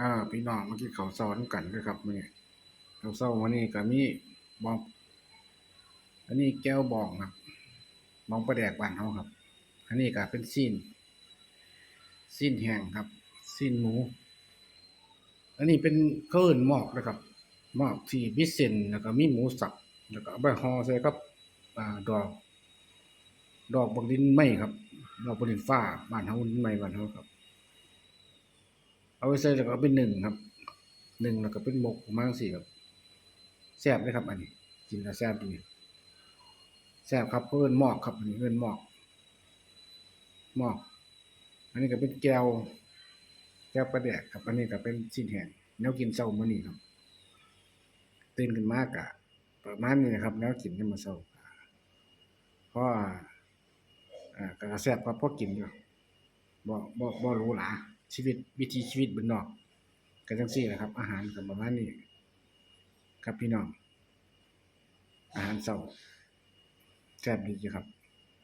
อ่าพี่น้องเมื่อกี้เขาวเซาน้ำกันเด้อครับมื้อนี้ข้าวเซาวันนี้ก็มีบอง อันนี้แก้วบองครับบองปลาแดกบ้านเฮาครับ อันนี้ก็เป็นซีนซีนแห้งครับซีนหมู อันนี้เป็นเขาเอิ้นหมอกนะครับหมอกที่มีเส้นแล้วก็มีหมูสับแล้วก็เอาไปห่อใส่กับอดอก ดอกบักดินไม้ครับดอกบักดินฟ้าบ้านเฮาไม้บ้านเฮาครับ เอาไว้ใส่แล้วก็เอาไปนึ่งครับหนึ่งแล้วก็เป็นหมกมาณจั่งซี้ครับแซ่บเลยครับ อันนี้ กินแล้วแซ่บดีแซ่บครับเพิ่นหมอกครับอันนี้เพิ่นหมอกหมอก อันนี้ก็เป็นแก้วแก้วปลาแดกครับอันนี้ก็เป็นชิ้นแห้งแนวกินเช้ามื้อนี้ครับตื่นขึ้นมาก็ประมาณนี้นะครับแนวกินยามมื้อเช้าเพราะอ่าก็แซ่บครับพอกินอยู่บ่บ่บ่รูหรา ชีวิตวิถีชีวิตบนนอกกันจังซี่นะครับ อาหารกับประมาณนี้ครับพี่น้อง อาหารเช้าแซ่บดีครับ